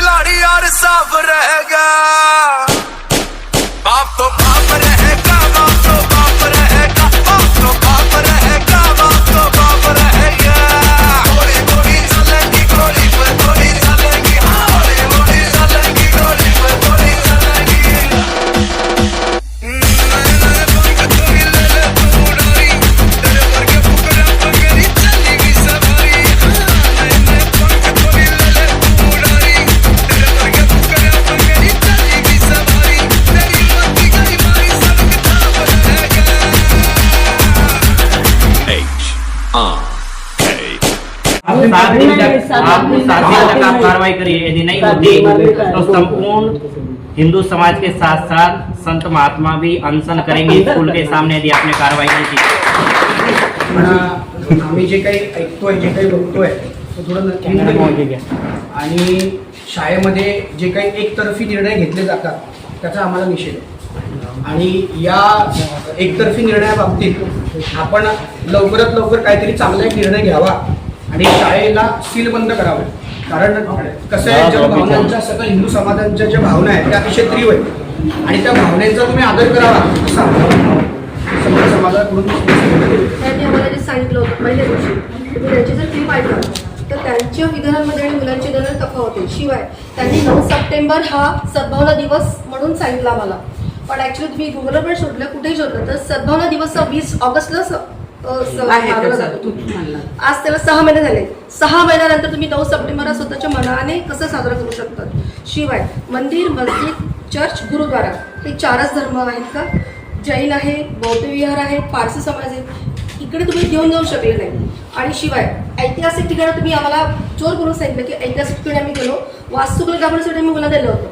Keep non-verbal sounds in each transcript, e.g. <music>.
खिलाड़ी यार साफ रहेगा आप तो सात दिन तक आपको सात दिन तक आप कार्रवाई करिए यदि नहीं होती तो संपूर्ण हिंदू समाज के साथ साथ संत महात्मा भी अनशन करेंगे <laughs> स्कूल के सामने यदि आपने कार्रवाई नहीं की। पण आम्ही जे काही ऐकतोय जे काही बघतोय तो थोडं नक्की आणि शाळेमध्ये जे काही एकतर्फी निर्णय घेतले जातात त्याचा आम्हाला निषेध आहे. आणि या एकतर्फी निर्णयाबाबतीत आपण लवकरात लवकर काहीतरी चांगला एक निर्णय घ्यावा. आणि शाळेला सील बंद करावं. कारण कसं आहे ज्या भावनांच्या सगळं हिंदू समाजांच्या ज्या भावना आहेत त्या अतिशय तीव्र आहेत. आणि त्या भावनेचा तुम्ही आदर करावा असं सगळ्या समाजाकडून त्यांनी आम्हाला जे सांगितलं होतं पहिल्या दिवशी तुम्ही त्यांची जर क्लिप ऐकलं तर त्यांच्या विधानांमध्ये आणि मुलांच्या विधानात तफावत आहे. शिवाय त्यांनी नऊ सप्टेंबर हा सद्भावना दिवस म्हणून सांगितला आम्हाला. पण ऍक्च्युली तुम्ही गुगलवर पण शोधलं कुठेही शोधलं तर सद्भावना दिवस हा वीस ऑगस्टला. आज त्याला सहा महिने झाले. सहा महिन्यानंतर तुम्ही नऊ सप्टेंबर स्वतःच्या मनाने कसं साजरा करू शकतात? शिवाय मंदिर मस्जिद चर्च गुरुद्वारा हे चारच धर्म आहेत का? जैन आहे बौद्ध विहार आहे पारसी समाज आहे. इकडे तुम्ही घेऊन जाऊ शकले नाही. आणि शिवाय ऐतिहासिक ठिकाणी तुम्ही आम्हाला जोर करून सांगितलं की ऐतिहासिक ठिकाणी आम्ही गेलो. वास्तुकला दाखवण्यासाठी आम्ही मुलांना दिलं होतं.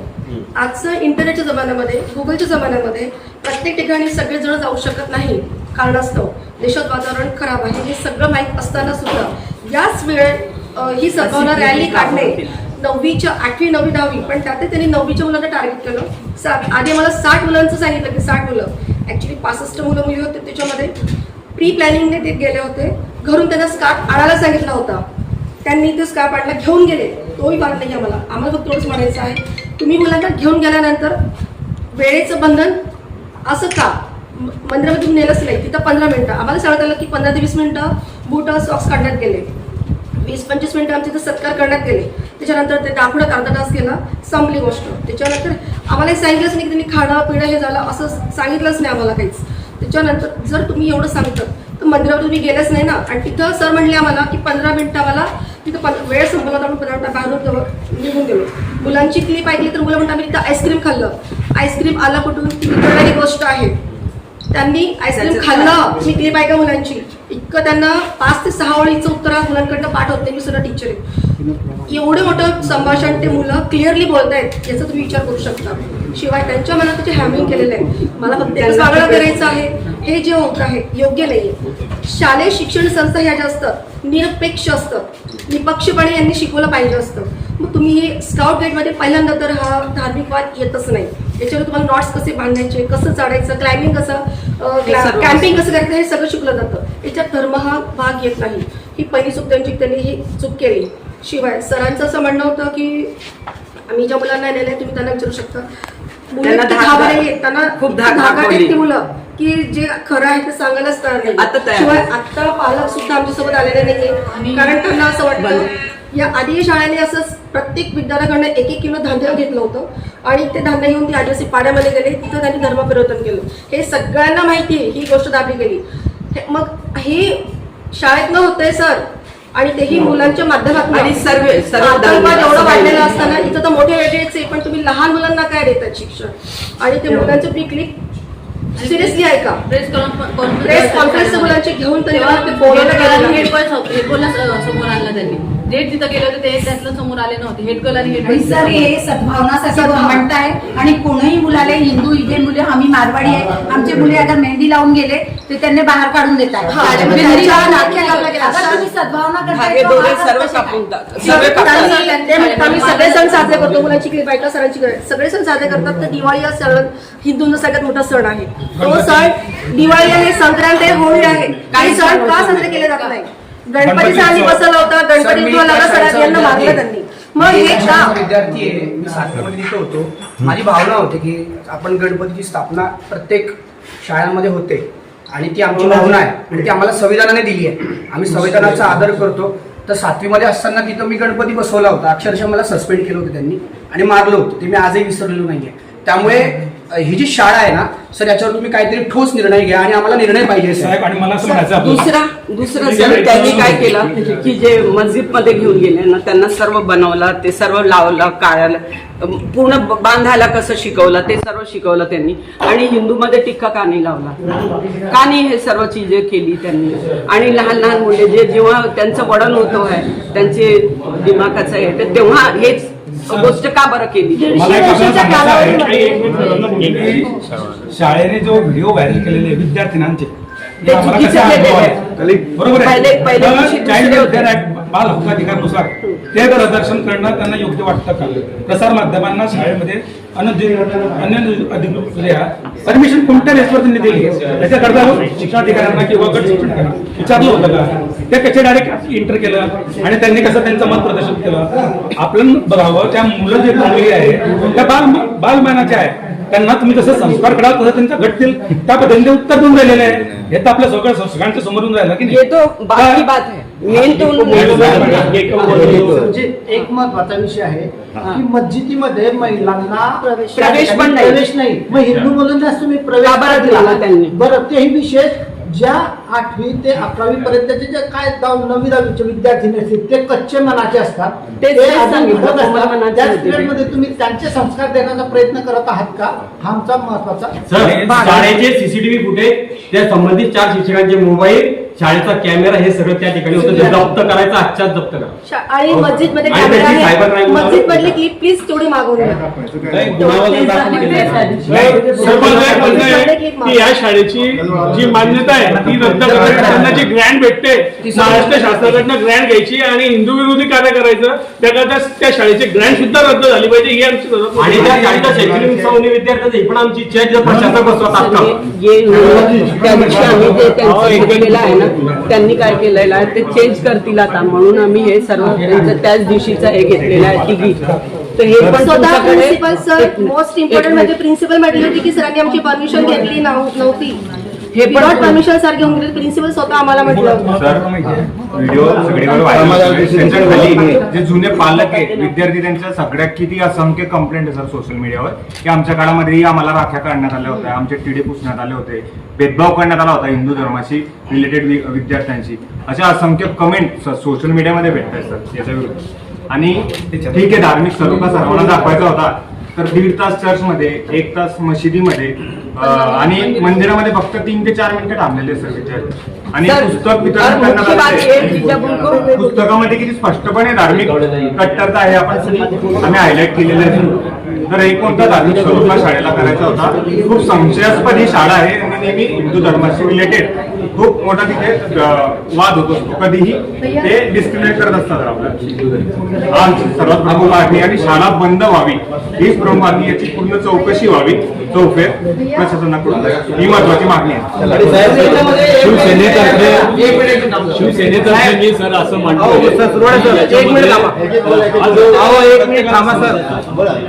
आजचं इंटरनेटच्या जमान्यामध्ये गुगलच्या जमान्यामध्ये प्रत्येक ठिकाणी सगळेजण जाऊ शकत नाही. कारणास्तव देशात वातावरण खराब आहे. हे सगळं माहीत असताना सुद्धा याच वेळेत ही सद्भावना रॅली काढणे नववीच्या आठवी नववी दहावी. पण त्यात त्यांनी नववीच्या मुलांना टार्गेट केलं. सात आधी मला साठ मुलांचं सांगितलं की साठ मुलं. ॲक्च्युली पासष्ट मुलं मुली होते त्याच्यामध्ये. प्री प्लॅनिंगने ते गेले होते. घरून त्यांना स्कार्फ आणायला सांगितला होता. त्यांनी ते स्कार्फ आणला घेऊन गेले. तोही पार नाही आम्हाला. आम्हाला फक्त एवढंच म्हणायचं आहे. तुम्ही मुलांना घेऊन गेल्यानंतर वेळेचं बंधन असं का? मंदिरामध्ये तुम्ही नेलंच नाही तिथं पंधरा मिनटं. आम्हाला सांगत आलं की पंधरा ते वीस मिनटं बूट सॉक्स काढण्यात गेले. वीस पंचवीस मिनटं आमचे इथं सत्कार करण्यात गेले. त्याच्यानंतर ते दाखवण्यात अर्धा तास केला संपली गोष्ट. त्याच्यानंतर आम्हाला हे सांगितलंच नाही की त्यांनी खाणं पिणं हे झालं. असं सांगितलंच नाही आम्हाला काहीच. त्याच्यानंतर जर तुम्ही एवढं सांगतं तर मंदिरावर तुम्ही गेलंच नाही ना. आणि तिथं सर म्हणले आम्हाला की पंधरा मिनटं आम्हाला तिथं पं वेळ संपला होता आपण पंधरा मिनिटं बाहेरून निघून गेलो. मुलांची क्लिप ऐकली तर मुलं म्हणतात आम्ही तिथं आईस्क्रीम खाल्लं. आईस्क्रीम आला कुठून? ती गोष्ट आहे. त्यांनी आईस्क्रीम खाल्लं मी क्लिप ऐका मुलांची? इतकं त्यांना पाच ते सहा ओळीचं उत्तर आज मुलांकडनं पाठ होते मी सुद्धा टीचर आहे. एवढं मोठं संभाषण ते मुलं क्लिअरली बोलतायत याचा तुम्ही विचार करू शकता. शिवाय त्यांच्या मनात त्याचे हॅमिंग केलेलं आहे मला फक्त एकच मागणं करायचं आहे हे जे होत आहे योग्य नाही शालेय शिक्षण संस्था ह्या ज्या असतात निरपेक्ष असतात निपक्षपणे यांनी शिकवलं पाहिजे असतं. मग तुम्ही हे स्काउट गाईडमध्ये पहिल्यांदा तर हा धार्मिक वाद येतच नाही. याच्यावर तुम्हाला नॉट्स कसे बांधायचे कसं चढायचं क्लाइम्बिंग कसं कॅम्पिंग कसं करायचं हे सगळं शिकलं जातं. याच्यात धर्म हा भाग येत नाही. ही पहिली चूक त्यांची त्यांनी ही चूक केली. शिवाय सरांचं असं म्हणणं होतं की आम्ही ज्या मुलांना नेले तुम्ही त्यांना विचारू शकता. त्यांना खूप मुलं की जे खरं आहे ते सांगायलाच तयार नाही. आता तयार. शिवाय आता पालक सुद्धा आमच्यासोबत आलेले नाहीये. कारण त्यांना असं वाटतं या आधी शाळेने असं प्रत्येक विद्यार्थ्याकडनं एक एक किलो धान्य घेतलं होतं. आणि ते धान्य घेऊन ती आदिवासी पाड्यामध्ये गेले. तिथं त्यांनी धर्मपरिवर्तन केलं. हे सगळ्यांना माहिती आहे. ही गोष्ट दाबली गेली. हे- मग हे शाळेत न होतंय सर. आणि तेही मुलांच्या माध्यमातून. आणि सर्व- सर्व आतंकवाद. एवढं वाढलेलं असताना इथं तर मोठे वेगळेच आहे. पण तुम्ही लहान मुलांना काय देतात शिक्षण? आणि ते मुलांचं पिकली सिरियसली ऐका. प्रेस कॉन्फरन्स प्रेस कॉन्फरन्स मुलांची घेऊन त्यांनी मला ते बोलायला गेलेलं हेड आहे. गर्ल हेड गर्लला समोर आणलं त्यांनी. जे तिथं गेले होते ते त्यातलं समोर आले नव्हते. हेड गर्ल आणि हेड आणि सर हे सद्भावनासाठी म्हणताय आणि कोणीही मुलाले हिंदू इथे मुले आम्ही मारवाडी आहे. आमचे मुले अगर मेहंदी लावून गेले. तर त्यांनी बाहेर काढून देतात हा, म्हणजे. अगर तुम्ही सद्भावना करताय धागे तर दोरे हा सर्व कसे कापून काय? टाक- सगळे ते आम्ही सण साजरे करतो मुलांची क्लिप ऐका सरांची क्लिप. सगळे सण साजरे करतात तर दिवाळी हा सण हिंदूंचा सगळ्यात मोठा सण आहे. तो सण दिवाळी आहे संक्रांत आहे होळी आहे काही सण का साजरे केले जात नाही? गणपतीचा आम्ही बसवला होता गणपती उद्भवाला यांना मारलं त्यांनी. मग हे मी एक का? विद्यार्थी आहे मी सातवीमध्ये तिथे होतो. माझी भावना होती की आपण गणपतीची स्थापना प्रत्येक शाळांमध्ये होते. आणि ती आमची भावना आहे. आणि ती आम्हाला संविधानाने दिली आहे. आम्ही संविधानाचा आदर करतो. तर सातवीमध्ये असताना तिथं मी गणपती बसवला होता. अक्षरशः मला सस्पेंड केलं होतं त्यांनी आणि मारलं होतं. ते मी आजही विसरलेलो नाहीये. त्यामुळे ही जी शाळा आहे ना सर याच्यावर तुम्ही काहीतरी ठोस निर्णय घ्या आणि आम्हाला निर्णय पाहिजे सर. साहेब आणि मला असं म्हणायचं आहे आपल्याला- दुसरा दुसरं सर त्यांनी काय केलं? की जे मस्जिदमध्ये घेऊन गेले ना त्यांना सर्व बनवलं ते सर्व लावलं काढायला. अम, पूर्ण बांधायला कसं शिकवलं ते सर्व शिकवलं त्यांनी. आणि हिंदूमध्ये टिक्का का नाही लावला. का नाही हे सर्व चीजे केली त्यांनी. आणि लहान लहान मुले जे जेव्हा त्यांचं वडण होतं आहे त्यांचे दिमागाचं आहे तर तेव्हा हेच गोष्ट का बरं केली? शाळेने जो व्हिडिओ व्हायरल केलेले विद्यार्थ्यांचे ते चुकीचे केलेले आहे. बरोबर पहिले- पहिले दिवशी दुसरे होते. बाल हक्काधिकारनुसार ते प्रदर्शन करणं त्यांना योग्य वाटतं का? प्रसार माध्यमांना शाळेमध्ये अन्य परमिशन कोणत्या बेसवर त्यांनी दिली? त्याच्याकरता शिक्षणाधिकाऱ्यांना किंवा गट शिक्षणाधिकाऱ्यांना विचारलं होतं का? ते कसे डायरेक्ट इंटर केलं? आणि त्यांनी कसं त्यांचं मत प्रदर्शन केलं? आपण बघावं त्या मुलं जे मुली आहे त्या बाल बालमानाच्या आहे त्यांना तुम्ही जसं संस्कार कराल तसं त्यांच्या घटतील. त्या पद्धतीने उत्तर देऊन राहिलेले आहे हे तर आपल्या सगळ्या सगळ्यांच्या समोरून राहिलं की ये नाही तो बाकी बात है. मेन तो म्हणजे एक महत्त्वाचा विषय आहे की मस्जिदीमध्ये महिलांना प्रवेश. प्रवेश पण नाही. प्रवेश नाही. मग हिंदू म्हणूनच तुम्ही प्रवेश दिला? त्यांनी? बरं तेही विशेष ज्या आठवी ते अकरावी पर्यंतचे जे काय जाऊन नववी दहावीचे विद्यार्थी असतील ते कच्चे मनाचे असतात. तेच ते. पिरियडमध्ये तुम्ही त्यांचे संस्कार देण्याचा प्रयत्न करत आहात का? हा आमचा महत्त्वाचा सर शाळेचे सीसीटीव्ही फुटेज त्या संबंधित चार शिक्षकांचे मोबाईल शाळेचा कॅमेरा हे सगळं त्या ठिकाणी होतं ते जप्त करायचं आजच्याच जप्त करा शा- आणि मस्जिदमध्ये आणि त्याची cyber मस्जिद मधली क्लिप प्लीज तेवढी मागवून घ्या की या शाळेची जी मान्यता आहे ती रद्द करायची त्यांना जी ग्रँड भेटते महाराष्ट्र शासनाकडनं ग्रँड घ्यायची आणि हिंदू विरोधी कार्य करायचं त्याकरता त्या शाळेची ग्रँड सुद्धा रद्द झाली पाहिजे ही आमची सर्वात आणि त्या. शाळेच्या शैक्षणिक सवनी विद्यार्थ्यांची ही पण आमची इच्छा आहे जे प्रशासक बसवा तात्काळ ये त्या दिवशी आम्ही जे त्यांचं घेतलेलं आहे ना त्यांनी काय केलेलं आहे ते चेंज करतील आता. म्हणून आम्ही हे सर्व त्यांचं त्याच दिवशीचं हे घेतलेलं आहे तिघी. तर हे पण स्वतः तुमच्याकडे प्रिन्सिपल सर मोस्ट इम्पॉर्टंट. म्हणजे प्रिन्सिपल म्हटली होती की सरांनी आमची परमिशन घेतली नव्ह- नव्हती. हे पण- परमिशन सर घेऊन गेले प्रिन्सिपल स्वतः आम्हाला म्हटलं. व्हिडिओ सगळीकडे व्हायरल होतोय. त्याच्याखाली जे जुने पालक आहे विद्यार्थी त्यांच्या सगळ्या किती असंख्य कंप्लेंट आहे सर सोशल मीडियावर की आमच्या काळामध्येही आम्हाला राख्या काढण्यात आल्या होत्या आमचे टिडे पुसण्यात आले होते भेदभाव करण्यात आला होता हिंदू धर्माशी रिलेटेड विद्यार्थ्यांशी. अशा असंख्य कमेंट सोशल मीडियामध्ये भेटतात सर याच्या विरुद्ध. आणि ठीक आहे धार्मिक स्वरूपा सर्वांना दाखवायचा होता. तर दीड तास चर्चमध्ये एक तास मशिदीमध्ये आणि मंदिरामध्ये फक्त तीन ते चार मिनिटं थांबलेले सर विद्यार्थी आणि सर, पुस्तक वितरण करण्यात आलेलं आहे. पुस्तकामध्ये किती स्पष्टपणे धार्मिक कट्टरता आहे आपण आम्ही हायलाईट केलेलं आहे. तर एक कोणता धार्मिक स्वरूपा शाळेला करायचा होता. खूप संशयास्पद ही शाळा आहे आणि नेहमी हिंदू धर्माशी रिलेटेड खूप मोठा तिथे अं, वाद होत असतो. कधीही ते डिस्क्रिमिनेट करत असतात आपल्याला हा आमची सर्वात प्रमुख मागणी आणि शाळा बंद व्हावी. हीच प्रमुख मागणी याची पूर्ण चौकशी व्हावी. चौफेर प्रशासनाकडून ही महत्वाची मागणी आहे. शिवसेनेतर्फे शिवसेनेतर्फे मी सर असं म्हणतो. एक मिनिट थांबा. अहो एक मिनिट थांबा सर.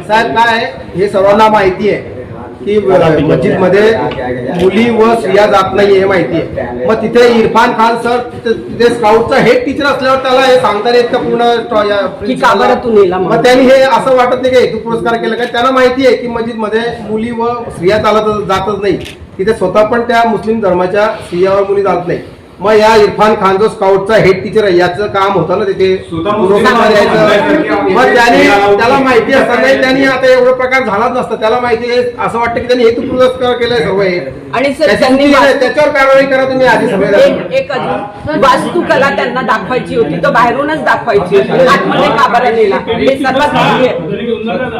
साहेब काय आहे? हे सर्वांना माहिती आहे. की मस्जिदमध्ये मुली व स्त्रिया जात नाही हे माहिती आहे. मग तिथे इरफान खान सर तिथे स्काउटचा हेड टीचर असल्यावर त्याला हे सांगता येत का पूर्ण? मग त्यांनी हे असं वाटत नाही का हेतू पुरस्कार केला का? त्यांना माहिती आहे की मस्जिदमध्ये मुली व स्त्रिया चालत जातच नाही. तिथे स्वतः पण त्या मुस्लिम धर्माच्या स्त्रियावर मुली जात नाही. मग या इरफान खान जो स्काउटचा हेड टीचर आहे याचं काम होतं ना तिथे? मग ते त्याने त्याला माहिती. असताना त्यांनी आता एवढा प्रकार झालाच नसता. त्याला माहिती आहे असं वाटतं की त्यांनी हेतू पुरस्कार केलाय सर्व हे. आणि त्याच्यावर कारवाई करा तुम्ही आधी सगळे एक एक अजून वास्तुकला त्यांना दाखवायची होती तर बाहेरूनच दाखवायची होती. आतमध्ये का बरं नेला? हे सर्वात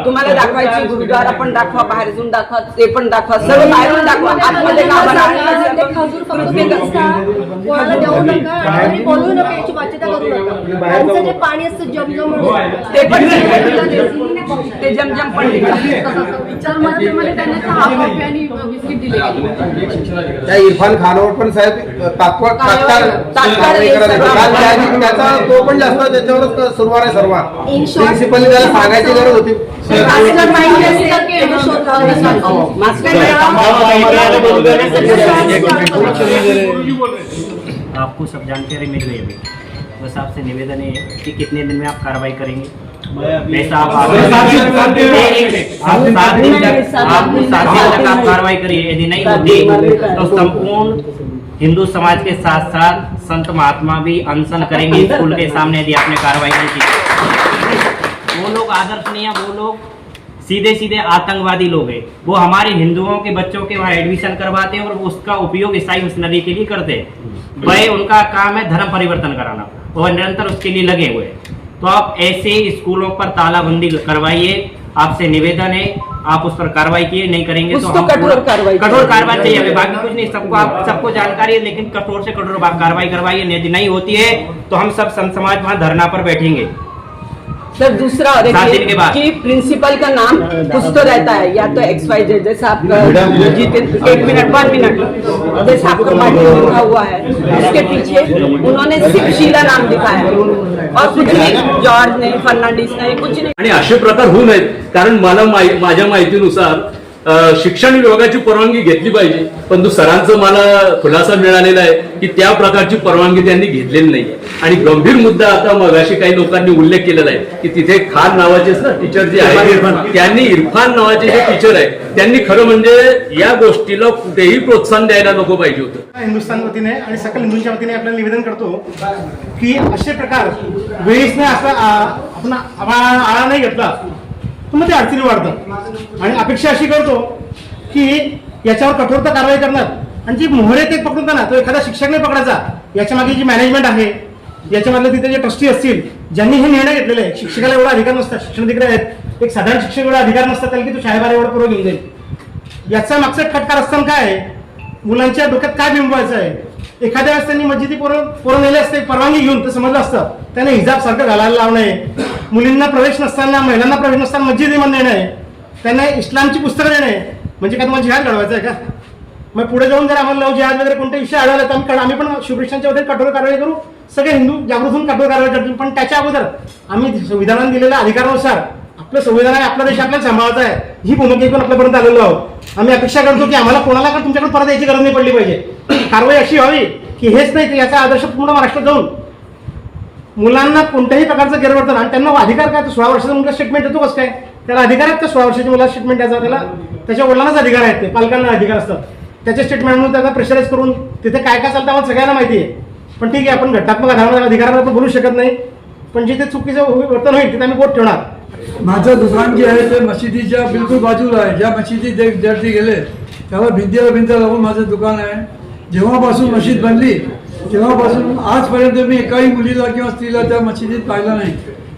तुम्हाला दाखवायची गुरुद्वारा पण दाखवा बाहेर जाऊन दाखवा ते पण दाखवा सर्व बाहेरून दाखवा आतमध्ये का कोणाला देऊ नका आणि बोलू नका याची वाच्यता करू नका त्यांचं जे पाणी असतं जमजम ते पण ते रिमझम पण तर मला त्यांना चहा कॉफी आणि बिस्किट दिले त्या इरफान खानवर पण साहेब तात्काळ हे त्याचा तो पण जास्त त्याच्यावरच सुरुवात आहे सर्व प्रिन्सिपल त्याला सांगायची गरज होती मास्टर आपको सब जानकारी मिल गई अभी। बस आपसे निवेदन है कि कितने दिन में आप कार्रवाई करेंगे। आप कार्रवाई करिए। यदि नहीं होती तो संपूर्ण हिंदू समाज के साथ साथ संत महात्मा भी अनशन करेंगे। स्कूल के सामने यदि आपने कार्रवाई नहीं की। वो लोग आदर्श नहीं है वो लोग सीधे सीधे आतंकवादी लोग हैं। वो हमारे हिंदुओं के बच्चों के वहाँ एडमिशन करवाते हैं और वो उसका उपयोग ईसाई मिशनरी के लिए करते हैं। वह उनका काम है धर्म परिवर्तन कराना और निरंतर उसके लिए लगे हुए तो आप ऐसे स्कूलों पर तालाबंदी करवाइए आपसे निवेदन है आप उस पर कार्रवाई किए नहीं करेंगे तो तो हम कठोर कार्रवाई कठोर कार्रवाई चाहिए हमें बाकी कुछ नहीं सबको आप सबको जानकारी है लेकिन कठोर से कठोर कार्रवाई करवाइए यदि नहीं होती है तो हम सब संत समाज वहाँ धरना पर बैठेंगे। सर दूसरा और एक के प्रिंसिपल का नाम कुछ तो रहता है या तो एक्स वाई जेड जैसा आप एक मिनट वन मिनट जैसा आपको पार्टी लिखा हुआ है. उसके पीछे उन्होंने सिर्फ शीला नाम लिखा है. और कुछ नहीं जॉर्ज नहीं फर्नांडिस नहीं कुछ नहीं। आणि असे प्रकार होऊ नयेत. कारण मला माझ्या माहितीनुसार शिक्षण विभागाची परवानगी घेतली पाहिजे. परंतु सरांचं मला खुलासा मिळालेला आहे की त्या प्रकारची परवानगी त्यांनी घेतलेली नाही आणि गंभीर मुद्दा आता मगाशी काही लोकांनी उल्लेख केलेला आहे की तिथे खान नावाचे ना टीचर जे आहे त्यांनी इरफान नावाचे जे टीचर आहे त्यांनी खरं म्हणजे या गोष्टीला कुठेही प्रोत्साहन द्यायला नको पाहिजे होतं. हिंदुस्थान वतीने आणि सकल हिंदूंच्या वतीने आपल्याला निवेदन करतो की असे प्रकार वेळीसने असा आ, आपण आळा नाही घेतला. तर मग ते अडचणी वाढतात. आणि अपेक्षा अशी करतो की याच्यावर कठोरता कारवाई करणार. आणि जी मोहरे ते पकडताना ना तो एखादा शिक्षक नाही पकडायचा. याच्या मागे जी मॅनेजमेंट आहे याच्यामधले तिथे जे ट्रस्टी असतील ज्यांनी हे निर्णय घेतलेले आहे शिक्षकाला एवढा अधिकार नसतात शिक्षण अधिकारी आहेत. एक साधारण शिक्षक एवढा अधिकार नसतात त्याला की तो शाळेबाहेर एवढा पूर्व घेऊन जाईल. याचा मागचा खटकार असताना काय आहे? मुलांच्या डोक्यात काय बिंबवायचं आहे? एखाद्या वेळेस त्यांनी मस्जिदी पोरं पोरं नेले असते परवानगी घेऊन तर समजलं असतं. त्यांना हिजाब सारखं घालायला आहे मुलींना प्रवेश नसताना महिलांना प्रवेश नसताना मस्जिदी नेणं. आहे त्यांना इस्लामची पुस्तकं देणं. आहे म्हणजे काय तुम्हाला जिहाद घडवायचं आहे का? मग पुढे जाऊन जर आम्हाला लव जिहाद वगैरे कोणते विषय आढळला तर आम्ही आम्ही पण शिवकृष्णांच्या वगैरे कठोर कारवाई करू. सगळे हिंदू जागृत होऊन कठोर कारवाई करतील. पण त्याच्या अगोदर आम्ही संविधानाने दिलेल्या अधिकारानुसार आपलं संविधान आहे आपला देश आपल्याला सांभाळायचा आहे. ही भूमिकेतून आपल्यापर्यंत आलेलो आहोत. आम्ही अपेक्षा करतो की आम्हाला कोणाला पण तुमच्याकडे परत यायची गरज नाही पडली पाहिजे. <clears throat> कारवाई अशी व्हावी की हेच नाही की याचा आदर्श पूर्ण महाराष्ट्रात जाऊन मुलांना कोणत्याही प्रकारचं गैरवर्तन आणि त्यांना अधिकार काय? तर सोळा वर्षाचा मुलगा स्टेटमेंट देतो कसं काय? त्याला अधिकार आहेत का? सोळा वर्षाच्या मुलाला स्टेटमेंट द्यायचा त्याला त्याच्या वडिलांनाच अधिकार आहेत ते पालकांना अधिकार असतात. त्याच्या स्टेटमेंटमधून त्याला प्रेशराईज करून तिथे काय काय चालतं आम्हाला सगळ्यांना माहिती आहे. पण ठीक आहे आपण घटनात्मक आधारावर अधिकारावर आपण बोलू शकत नाही. पण जिथे चुकीचं वर्तन होईल तिथे आम्ही बोट ठेवणार. माझं दुकान जे आहे ते मशिदीच्या बिलकुल बाजूला आहे. ज्या मशिदीत जे विद्यार्थी गेले त्याला भिंतीला भिंत लावून माझं दुकान आहे. जेव्हापासून मशीद बनली तेव्हापासून आजपर्यंत मी एकाही मुलीला किंवा स्त्रीला त्या मशिदीत पाहिलं नाही.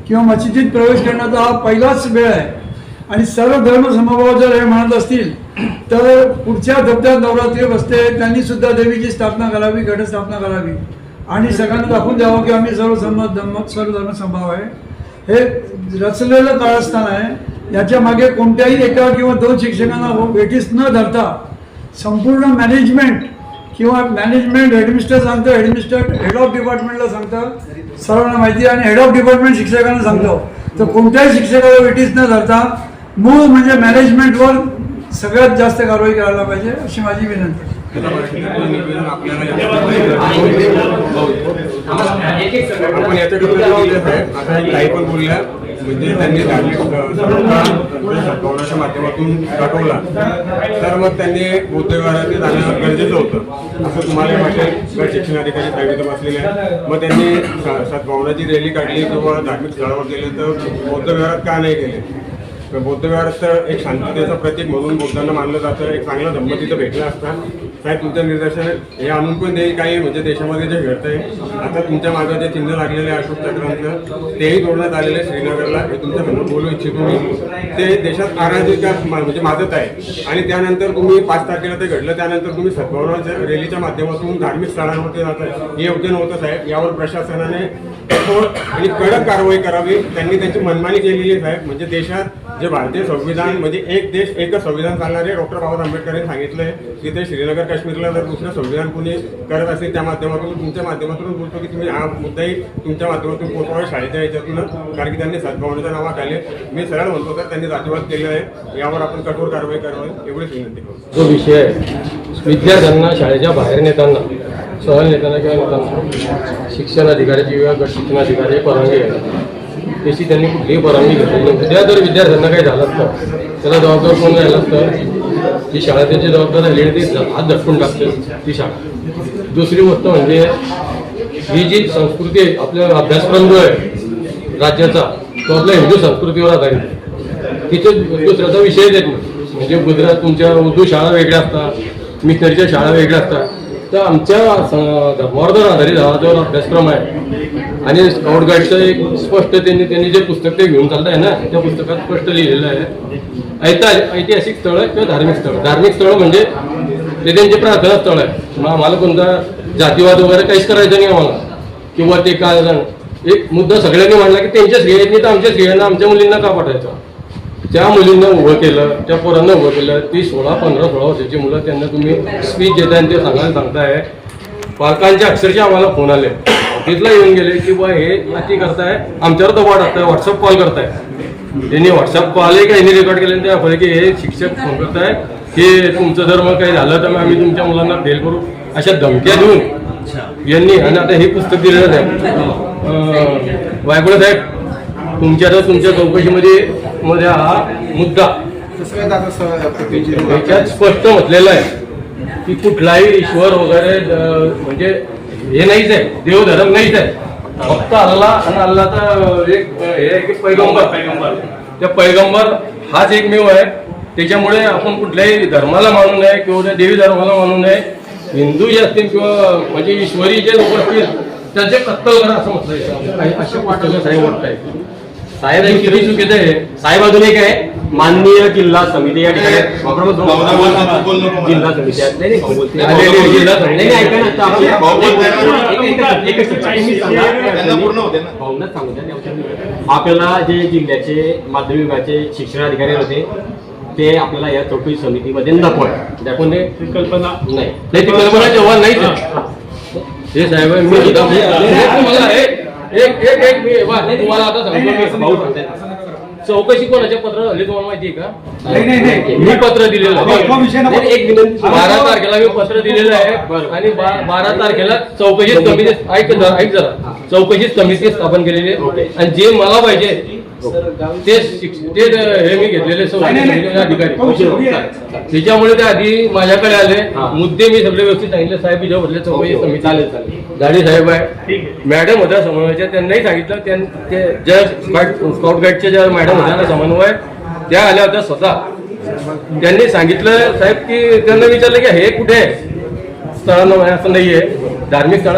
किंवा मशिदीत प्रवेश करण्याचा हा पहिलाच वेळ आहे. आणि सर्व धर्म समभाव जर हे म्हणत असतील तर पुढच्या धप्त्यात नवरात्री बसते त्यांनी सुद्धा देवीची स्थापना करावी घटस्थापना करावी. आणि सगळ्यांना दाखवून द्यावं की आम्ही सर्व धर्म धर्म सर्व धर्म समभाव आहे. हे रचलेलं काळस्थान आहे. याच्या मागे कोणत्याही एका किंवा दोन शिक्षकांना हो- वेटीस न धरता संपूर्ण मॅनेजमेंट किंवा मॅनेजमेंट हेडमिस्टर सांगतं हेडमिस्टर हेड ऑफ डिपार्टमेंटला सांगतं. सर्वांना माहिती आहे आणि हेड ऑफ डिपार्टमेंट शिक्षकांना सांगतो. तर कोणत्याही शिक्षकाला वेटीस न धरता मूळ म्हणजे मॅनेजमेंटवर सगळ्यात जास्त कारवाई करायला पाहिजे अशी माझी विनंती आपण याच्याकडे आता काही पण बोलल्या म्हणजे त्यांनी धार्मिक माध्यमातून पाठवला तर मग त्यांनी बौद्ध जाणं गरजेचं होतं असं तुम्हाला वाटेल गट शिक्षण अधिकारी साहेब बसलेले मग त्यांनी सद्भावनाची रॅली काढली किंवा धार्मिक स्थळावर गेले तर बौद्धविहारात का नाही गेले? तर बौद्ध विहारात तर एक शांततेचं प्रतीक म्हणून बुद्धांना मानलं जातं एक चांगला धम्म भेटलं असतं असता. साहेब तुमचं निदर्शन हे आणून पण ते काही म्हणजे देशामध्ये जे घडतंय. आता तुमच्या मागं जे चिन्ह लागलेले आहे अशोक चक्रांचं तेही तोडण्यात आलेलं आहे श्रीनगरला. हे तुमच्यासमोर बोलू इच्छितो मी. ते देशात अराजकता मा- म्हणजे माजत आहे. आणि त्यानंतर तुम्ही पाच तारखेला ते घडलं त्यानंतर तुम्ही सद्भावनाच्या रॅलीच्या माध्यमातून धार्मिक स्थळांवरती जात आहे हे योग्य नव्हतं साहेब. यावर प्रशासनाने आणि कडक कारवाई करावी. त्यांनी त्यांची मनमानी केलेली आहे साहेब. म्हणजे देशात जे भारतीय संविधान म्हणजे एक देश एकच संविधान चालणारे डॉक्टर बाबासाहेब आंबेडकर यांनी सांगितलंय की ते श्रीनगर काश्मीरला जर दुसरं संविधान कोणी करत असेल त्या माध्यमातून तुमच्या माध्यमातून बोलतो की तुम्ही हा मुद्दाही तुमच्या माध्यमातून पोचवा शाळेच्या याच्यातून कारण की त्यांनी सद्भावनेच्या नावाखाली मी सरळ म्हणतो तर त्यांनी जातीवाद केलेला आहे. यावर आपण कठोर कारवाई करावी एवढीच विनंती करू. जो विषय आहे विद्यार्थ्यांना शाळेच्या बाहेर नेताना सहल नेताना किंवा नेताना शिक्षण अधिकाऱ्याची किंवा गट शिक्षण अधिकारी परवानगी घ्यायला त्याची त्यांनी कुठलीही परवानगी घेतली नाही. उद्या जर विद्यार्थ्यांना काही झालं असतं त्याला जबाबदार कोण राहिलं असतं? ती शाळा त्याची जबाबदार राहिली ती हात झटकून टाकते ती शाळा. दुसरी गोष्ट म्हणजे ही जी संस्कृती आहे अभ्यासक्रम जो आहे राज्याचा तो आपल्या हिंदू संस्कृतीवर आधारित आहे. तिथे दुसऱ्याचा विषय देत नाही. म्हणजे गुजरात तुमच्या उर्दू शाळा वेगळ्या असतात मिशनरीच्या शाळा वेगळ्या असतात. तर आमच्या स- धर्मावर आधारित हा जो अभ्यासक्रम आहे. आणि स्काउट गाईडचं एक स्पष्ट त्यांनी त्यांनी जे पुस्तक ते घेऊन चाललं आहे ना त्या पुस्तकात स्पष्ट लिहिलेलं आहे. ऐता- ऐतिहासिक स्थळ किंवा धार्मिक स्थळ? धार्मिक स्थळ म्हणजे ते त्यांचे प्रार्थना स्थळ आहे. मग आम्हाला कोणता जातीवाद वगैरे काहीच करायचं नाही आम्हाला. किंवा ते काय जण एक मुद्दा सगळ्यांनी मांडला की त्यांच्या स्त्रियांनी तर आमच्या स्त्रियांना आमच्या मुलींना का पाठायचं त्या मुलींना उभं केलं त्या पोरांना उभं केलं ती सोळा पंधरा सोळा वर्षाची मुलं त्यांना तुम्ही स्पीच देताय आणि ते सांगायला सांगताय. पालकांचे अक्षरशः आम्हाला फोन आले. ऑफिसला येऊन गेले की बा हे अति करताय. आमच्यावर दबाव टाकताय व्हॉट्सअप कॉल करताय. त्यांनी व्हॉट्सअप कॉल का यांनी रेकॉर्ड केले आणि ते दाखवले की हे शिक्षक फोन करताय. की तुमचं जर मग काही झालं तर मग आम्ही तुमच्या मुलांना फेल करू. अशा धमक्या देऊन यांनी आणि आता हे पुस्तक दिलेलं आहे. वायगुडे साहेब तुमच्या आता तुमच्या चौकशीमध्ये मध्ये हा मुद्दा. कसं काय त्याच्यात स्पष्ट म्हटलेलं आहे की कुठलाही ईश्वर वगैरे म्हणजे हे नाहीच आहे देवधर्म नाहीच आहे. फक्त अल्ला आणि अल्लाचा एक हे आहे की पैगंबर. पैगंबर त्या पैगंबर हाच एकमेव आहे. त्याच्यामुळे आपण कुठल्याही धर्माला मानू नये किंवा त्या देवी धर्माला मानू नये. हिंदू जे असतील किंवा म्हणजे ईश्वरी जे लोक असतील त्यांचे कत्तल करा असं म्हटलं आहे अशा पुस्तकं साहेब वाटत आहे साहेब हे किती चुकीचं आहे? साहेब अजून एक आहे. माननीय जिल्हा समिती या ठिकाणी जिल्हा समिती. आपल्याला जे जिल्ह्याचे माध्यमिक विभागाचे शिक्षण अधिकारी होते ते आपल्याला या चौकशी समितीमध्ये नको आहे दाखवून कल्पना. नाही. नाही ती कल्पना जेव्हा नाही हे. साहेब मी सुद्धा एक एक एक एक मी वा, तुम्हाला आता सांगतो मी भाऊ सांगताय. चौकशी कोणाच्या पत्र झाली तुम्हाला माहिती आहे का नाही, नाही, नाही. मी पत्र दिलेलं आहे. तो विषय नको. नाही, एक विनंती बारा तारखेला मी पत्र दिलेलं आहे आणि बा- बारा तारखेला चौकशी समिती ऐक जरा ऐक जरा चौकशी समिती स्थापन केलेली आहे आणि जे मला पाहिजे ते शिक्ष- ते हे मी घेतलेले नाही, नाही, नाही. अधिकारी. आहे. त्याच्यामुळे ते आधी माझ्याकडे आले. मुद्दे मी सगळे व्यवस्थित सांगितले. साहेब जेव्हा बदले चौकशी समिती चालेल चालेल. दाढी साहेब आहे. मॅडम होत्या समन्वयाच्या. त्यांनाही सांगितलं. त्यां- ते ज्या स्काउट गाईडच्या ज्या मॅडम होत्या ना समन्वय त्या आल्या होत्या स्वतः. त्यांनी सांगितलं साहेब की त्यांना विचारलं की हे कुठे आहे? स्थळांना असं नाहीये. धार्मिक स्थळ.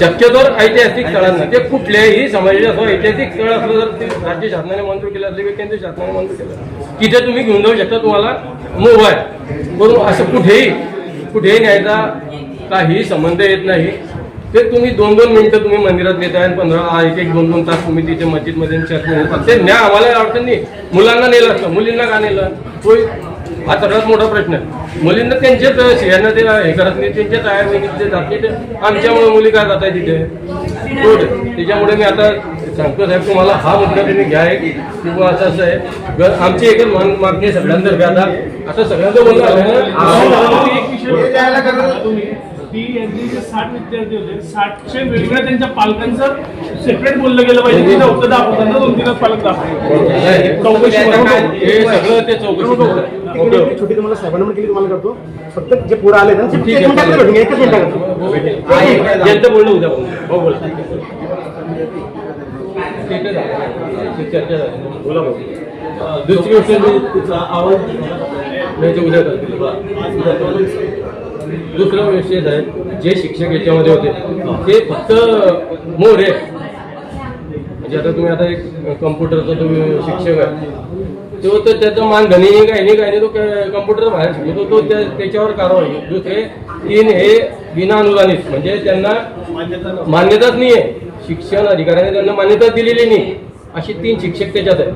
शक्यतोवर ऐतिहासिक स्थळांना ते कुठल्याही समाजाचे असो ऐतिहासिक स्थळ असलं जर ते राज्य शासनाने मंजूर केलं असले किंवा केंद्र शासनाने मंजूर केलं तिथे तुम्ही घेऊन जाऊ शकता तुम्हाला मोबाईल आहे. म्हणून असं कुठेही कुठेही न्यायचा काही संबंध येत नाही. ते तुम्ही दोन दोन मिनिटं तुम्ही मंदिरात नेताय आणि पंधरा एक एक दोन दोन तास तुम्ही तिथे मस्जिदमध्ये आणि चर्चमध्ये ते न्या आम्हाला अडचण नाही. मुलांना नेलं असतं मुलींना का नेलं? होय. हा सगळ्यात मोठा प्रश्न आहे. मुलींना त्यांचेच स्त्रियांना ते हे करत नाही त्यांच्याच तिथे जात नाही ते. आमच्यामुळे मुली काय जात आहे तिथे? रे. त्याच्यामुळे मी आता सांगतो साहेब तुम्हाला हा मुद्दा तुम्ही घ्या एक. किंवा असं असं आहे. ग- आमची एकच मान मागणी आहे सगळ्यांतर्फे आता आता सगळ्यांचं बोलणं आलं ना. एक ती यांचे जे साठ विद्यार्थी होते साठशे वेगवेगळ्या त्यांच्या पालकांचं सेपरेट बोललं गेलं पाहिजे. तिथं फक्त दाखवताना दोन तीनच पालक चौकशी हे सगळं ते चौकशी छोटी तुम्हाला साहेबांना केली तुम्हाला करतो. फक्त जे पुढे आले ना आहे. एकच मिनिटात यांचं बोलणं उद्या बोलू. हो, बोला. दुसरी गोष्ट मी तिचा आवाज उद्या करतील. दुसरा विषय आहे जे शिक्षक याच्यामध्ये होते ते फक्त मोरे. म्हणजे आता तुम्ही आता एक कम्प्युटरचा तुम्ही शिक्षक आहे तो तर त्याचा मान धनी नाही काय नाही काय नाही तो कम्प्युटर बाहेर शिकतो तो त्या त्याच्यावर कारवाई दुसरे तीन हे विना अनुदानित म्हणजे त्यांना मान्यताच नाही आहे शिक्षण अधिकाऱ्याने त्यांना मान्यता दिलेली नाही. असे तीन शिक्षक त्याच्यात आहेत.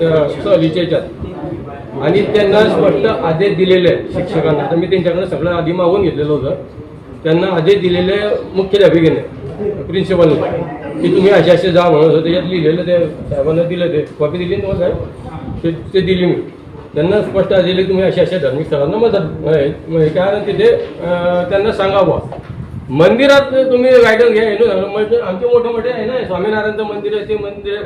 त्या सहलीच्या याच्यात आणि त्यांना स्पष्ट आदेश दिलेले आहेत शिक्षकांना. तर मी त्यांच्याकडे सगळं आधी मागून घेतलेलं होतं. त्यांना आदेश दिलेले मुख्याध्यापिकेने प्रिन्सिपलने की तुम्ही असे असे जा म्हणत होते. त्याच्यात लिहिलेलं ते साहेबांना दिलं ते. कॉपी दिली ना तुम्हाला साहेब? ते ते दिली मी. त्यांना स्पष्ट आदेश दिले तुम्ही अशा अशा धार्मिक स्थळांना मदत म्हणजे काय तिथे? त्यांना सांगावं. मंदिरात तुम्ही गायडन्स घ्या. आमचे मोठे मोठे आहे ना स्वामीनारायणचं मंदिर आहे ते मंदिर.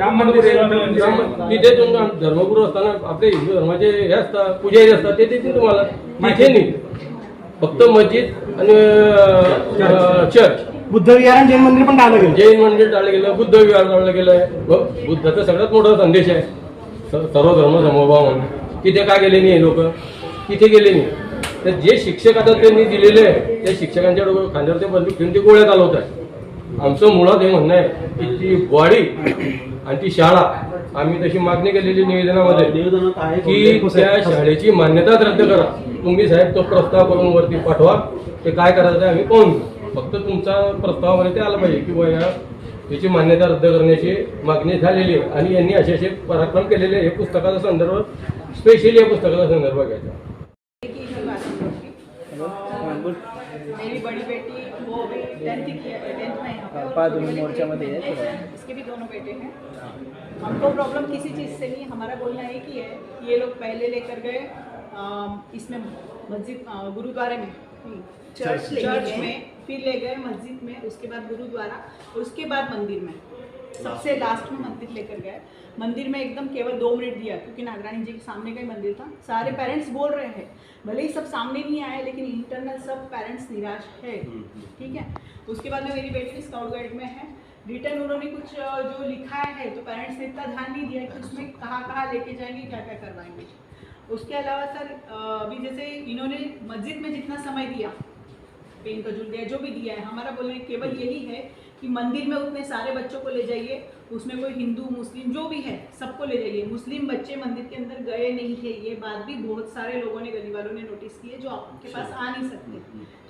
तिथे तुम्ही धर्मगुरू असताना आपले हिंदू धर्माचे हे असतात पुजारी असतात ते देतील तुम्हाला तिथे नाही फक्त मस्जिद आणि चर्च बुद्ध विहार आणि जैन मंदिर पण टाळलं गेलं. जैन मंदिर टाळलं गेलं बुद्ध विहार टाळलं गेलंय ब- बुद्धाचा सगळ्यात मोठा संदेश आहे. सर्व धर्म समभाव म्हणून. तिथे का गेले नाही लोक? तिथे गेले नाही. तर जे शिक्षक आता त्यांनी दिलेले आहे त्या शिक्षकांच्या खांद्यावर ते बंदूक घेऊन ते गोळ्यात आलवत आहे आमचं मुळात हे म्हणणं आहे की ती बॉडी आणि ती शाळा आम्ही तशी मागणी केलेली निवेदनामध्ये की त्या शाळेची मान्यताच रद्द करा. तुम्ही साहेब तो प्रस्ताव करून वरती पाठवा. ते काय करायचं आम्ही पाहून. फक्त तुमचा प्रस्तावामध्ये ते आलं पाहिजे की बुवा या याची मान्यता रद्द करण्याची मागणी झालेली आहे. आणि यांनी असे असे पराक्रम केलेले. हे पुस्तकाचा संदर्भ स्पेशली या पुस्तकाचा संदर्भ घ्यायचा. टेंथ दोनों मोर्चा में और छोटी वाली बेटी इसके भी दोनों बेटे हैं। हमको प्रॉब्लम किसी चीज़ से नहीं हमारा बोलना एक ही है ये लोग पहले लेकर गए इसमें मस्जिद गुरुद्वारे में चर्च चर्च में फिर ले गए मस्जिद में उसके बाद गुरुद्वारा उसके बाद मंदिर में। सबसे लास्ट में मंदिर लेकर गए। मंदिर में एकदम केवल दो मिनट दिया क्योंकि नागरानी जी के सामने का ही मंदिर था। सारे पेरेंट्स बोल रहे हैं भले ही सब सामने नहीं आए लेकिन इंटरनल सब पेरेंट्स निराश है। ठीक है? उसके बाद में मेरी बेटी स्काउट गाइड में है। रिटर्न उन्होंने कुछ जो लिखा है तो पेरेंट्स ने इतना ध्यान नहीं दिया कि उसमें कहाँ कहाँ लेके जाएँगे क्या क्या करवाएँगे। उसके अलावा सर अभी जैसे इन्होंने मस्जिद में जितना समय दिया पेन का जुल दिया जो भी दिया है हमारा बोलने केवल यही है कि मंदिर में उतने सारे बच्चों को ले जाइए उसमें कोई हिंदू मुस्लिम जो भी है सबको ले जाइए। मुस्लिम बच्चे मंदिर के अंदर गए नहीं है ये बात भी बहुत सारे लोगों ने गली वालों ने नोटिस किए जो आपके पास आ नहीं सकते।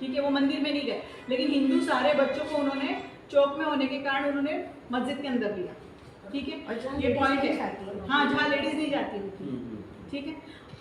ठीक है वो मंदिर में नहीं गए। लेकिन हिंदू सारे बच्चों को उन्होंने चौक में होने के कारण उन्होंने मस्जिद के अंदर लिया ठीक है? ये पॉइंट है। हाँ। जहाँ लेडीज़ नहीं जाती। होती ठीक है?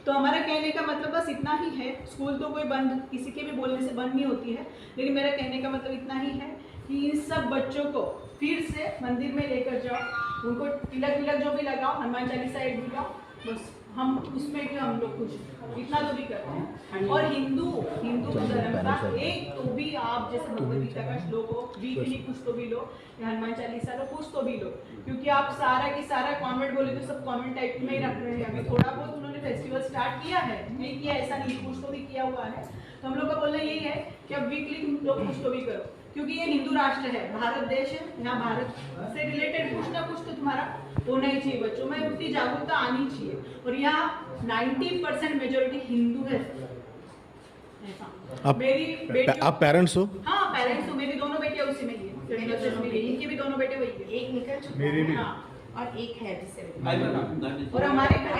तो हमारा कहने का मतलब बस इतना ही है। स्कूल तो कोई बंद किसी के भी बोलने से बंद नहीं होती है। लेकिन मेरा कहने का मतलब इतना ही है कि इन सब बच्चों को फिर से मंदिर में लेकर जाओ। उनको तिलक विलक जो भी लगाओ हनुमान चालीसा एक भी दिलाओ बस हम उसमें भी हम लोग कुछ इतना तो भी करते हैं। और हिंदू हिंदू धर्म का एक तो भी आप जैसे भगवत गीता का श्लोक हो वीकली कुछ तो भी लो या हनुमान चालीसा लो कुछ तो भी लो। क्योंकि आप सारा की सारा कमेंट बोले तो सब कमेंट टाइप में ही रख रहे हैं। अभी थोड़ा बहुत उन्होंने फेस्टिवल स्टार्ट किया है नहीं किया ऐसा नहीं कुछ तो भी किया हुआ है। तो हम लोग का बोलना यही है कि अब वीकली तुम लोग कुछ तो भी करो। क्योंकि ये हिंदू राष्ट्र है भारत देश है यहाँ भारत से रिलेटेड कुछ ना कुछ तो तुम्हारा होना ही चाहिए। बच्चों में उतनी जागरूकता आनी चाहिए। और यहाँ 90 परसेंट मेजोरिटी हिंदू है। आप- मेरी बेटी आप पेरेंट्स हो? हाँ पेरेंट्स हो। मेरी दोनों बेटियाँ उसी में ही। इनके भी दोनों बेटे वही है। एक निकल मेरी भी। हाँ और एक है जिससे और हमारे घर